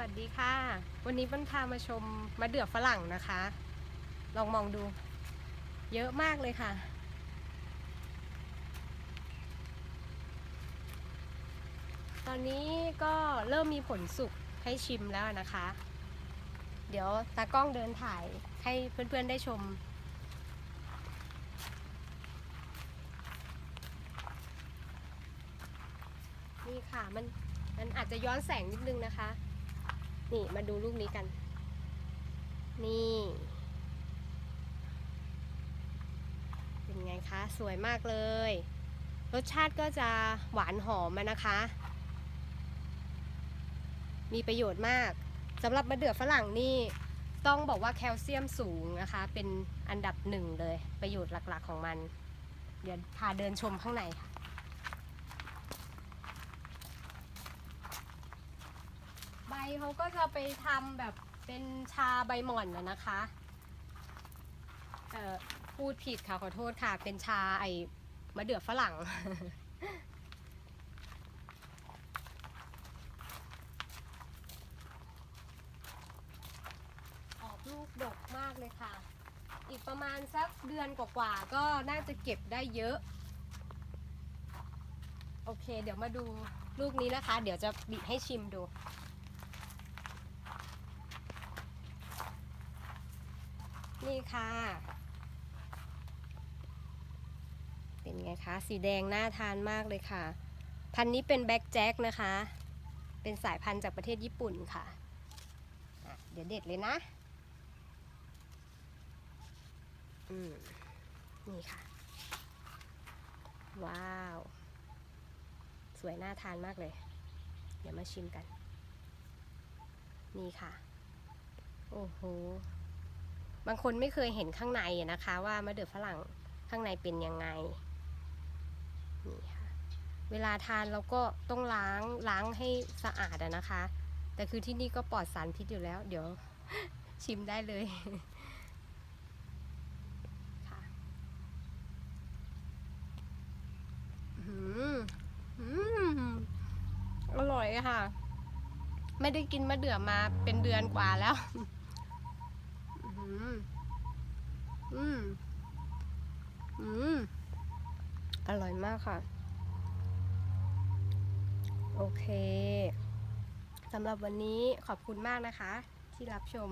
วัสดีค่ะ วันนี้เปิ้ลพามาชมมะเดื่อฝรั่งนะคะ ลองมองดู เยอะมากเลยค่ะ ตอนนี้ก็เริ่มมีผลสุกให้ชิมแล้วนะคะ เดี๋ยวตากล้องเดินถ่ายให้เพื่อนๆได้ชมนี่ค่ะมันมันอาจจะย้อนแสงนิดนึงนะคะ นี่มาดูลูกนี้กัน นี่ เป็นไงคะ สวยมากเลย รสชาติก็จะหวานหอมนะคะ มีประโยชน์มากสำหรับมะเดื่อฝรั่งนี่ต้องบอกว่าแคลเซียมสูงนะคะ เป็นอันดับหนึ่งเลย ประโยชน์หลักๆของมัน เดี๋ยวพาเดินชมข้างในค่ะ ใบ เขาก็จะไปทำแบบเป็นชาใบหม่อนนะนะคะเอ่อพูดผิดค่ะขอโทษค่ะ เป็นชาไอมะเดื่อฝรั่ง ออกลูกดกมากเลยค่ะ อีกประมาณสักเดือนกว่าๆ ก็น่าจะเก็บได้เยอะ โอเค เดี๋ยวมาดูลูกนี้นะคะ เดี๋ยวจะบิให้ชิมดู ค่ะ เป็นไงคะ สีแดงน่าทานมากเลยค่ะ พันนี้เป็นแบ็กแจ็คนะคะ เป็นสายพันธุ์จากประเทศญี่ปุ่นค่ะอะเดี๋ยวเด็ดเลยนะ อืม นี่ค่ะ ว้าว สวยน่าทานมากเลย เดี๋ยวมาชิมกัน นี่ค่ะ โอ้โห บางคนไม่เคยเห็นข้างในนะคะ ว่ามะเดื่อฝรั่งข้างในเป็นยังไงนี่ค่ะเวลาทานเราก็ต้องล้างล้างให้สะอาดนะคะ แต่คือที่นี่ก็ปลอดสารพิษอยู่แล้ว เดี๋ยวชิมได้เลยค่ะอืมอืมอร่อยค่ะ ไม่ได้กินมะเดื่อมาเป็นเดือนกว่าแล้ว อืม อืม อืม อ ร่อยมากค่ะ โอเคสำหรับวันนี้ขอบคุณมากนะคะ ที่รับชม